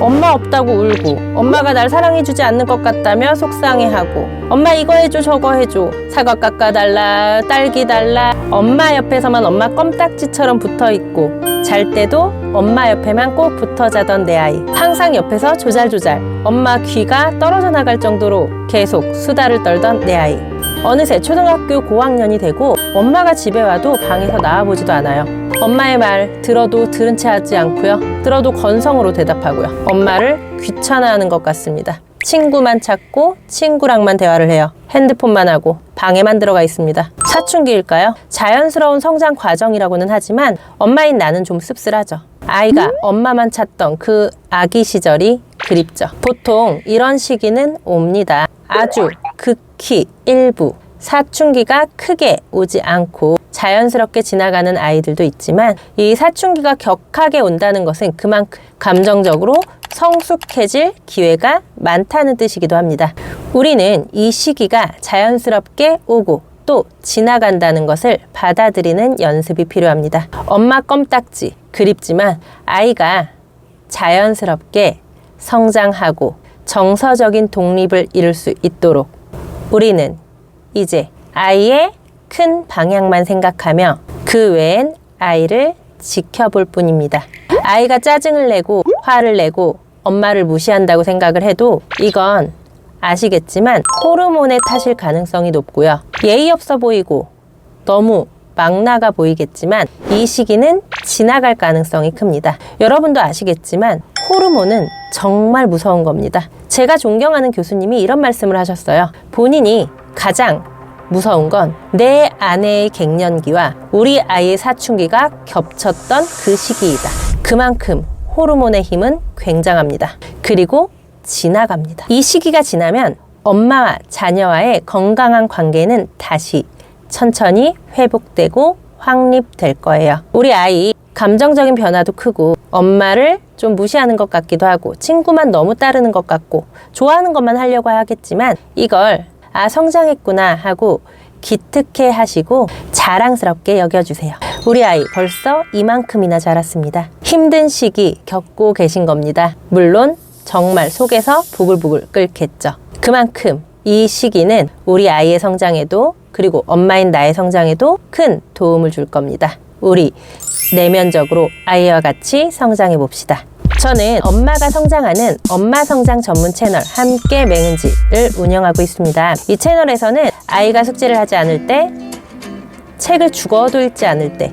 엄마 없다고 울고 엄마가 날 사랑해주지 않는 것 같다며 속상해하고 엄마 이거 해줘 저거 해줘 사과 깎아달라 딸기 달라. 엄마 옆에서만 엄마 껌딱지처럼 붙어있고 잘 때도 엄마 옆에만 꼭 붙어 자던 내 아이. 항상 옆에서 조잘조잘 엄마 귀가 떨어져 나갈 정도로 계속 수다를 떨던 내 아이. 어느새 초등학교 고학년이 되고 엄마가 집에 와도 방에서 나와보지도 않아요. 엄마의 말 들어도 들은 채 하지 않고요. 들어도 건성으로 대답하고요. 엄마를 귀찮아하는 것 같습니다. 친구만 찾고 친구랑만 대화를 해요. 핸드폰만 하고 방에만 들어가 있습니다. 사춘기일까요? 자연스러운 성장 과정이라고는 하지만 엄마인 나는 좀 씁쓸하죠. 아이가 엄마만 찾던 그 아기 시절이 그립죠. 보통 이런 시기는 옵니다. 아주 극히 일부 사춘기가 크게 오지 않고 자연스럽게 지나가는 아이들도 있지만 이 사춘기가 격하게 온다는 것은 그만큼 감정적으로 성숙해질 기회가 많다는 뜻이기도 합니다. 우리는 이 시기가 자연스럽게 오고 또 지나간다는 것을 받아들이는 연습이 필요합니다. 엄마 껌딱지 그립지만 아이가 자연스럽게 성장하고 정서적인 독립을 이룰 수 있도록 우리는 이제 아이의 큰 방향만 생각하며 그 외엔 아이를 지켜볼 뿐입니다. 아이가 짜증을 내고 화를 내고 엄마를 무시한다고 생각을 해도 이건 아시겠지만 호르몬의 탓일 가능성이 높고요. 예의 없어 보이고 너무 막 나가 보이겠지만 이 시기는 지나갈 가능성이 큽니다. 여러분도 아시겠지만 호르몬은 정말 무서운 겁니다. 제가 존경하는 교수님이 이런 말씀을 하셨어요. 본인이 가장 무서운 건 내 아내의 갱년기와 우리 아이의 사춘기가 겹쳤던 그 시기이다. 그만큼 호르몬의 힘은 굉장합니다. 그리고 지나갑니다. 이 시기가 지나면 엄마와 자녀와의 건강한 관계는 다시 천천히 회복되고 확립될 거예요. 우리 아이 감정적인 변화도 크고 엄마를 좀 무시하는 것 같기도 하고 친구만 너무 따르는 것 같고 좋아하는 것만 하려고 하겠지만 이걸 아 성장했구나 하고 기특해 하시고 자랑스럽게 여겨주세요. 우리 아이 벌써 이만큼이나 자랐습니다. 힘든 시기 겪고 계신 겁니다. 물론 정말 속에서 부글부글 끓겠죠. 그만큼 이 시기는 우리 아이의 성장에도 그리고 엄마인 나의 성장에도 큰 도움을 줄 겁니다. 우리 내면적으로 아이와 같이 성장해 봅시다. 저는 엄마가 성장하는 엄마 성장 전문 채널 함께 맹은지를 운영하고 있습니다. 이 채널에서는 아이가 숙제를 하지 않을 때, 책을 죽어도 읽지 않을 때,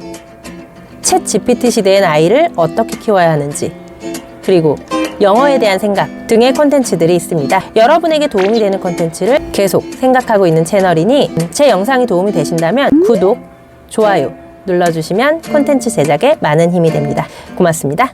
챗 GPT 시대엔 아이를 어떻게 키워야 하는지, 그리고 영어에 대한 생각 등의 콘텐츠들이 있습니다. 여러분에게 도움이 되는 콘텐츠를 계속 생각하고 있는 채널이니 제 영상이 도움이 되신다면 구독, 좋아요 눌러주시면 콘텐츠 제작에 많은 힘이 됩니다. 고맙습니다.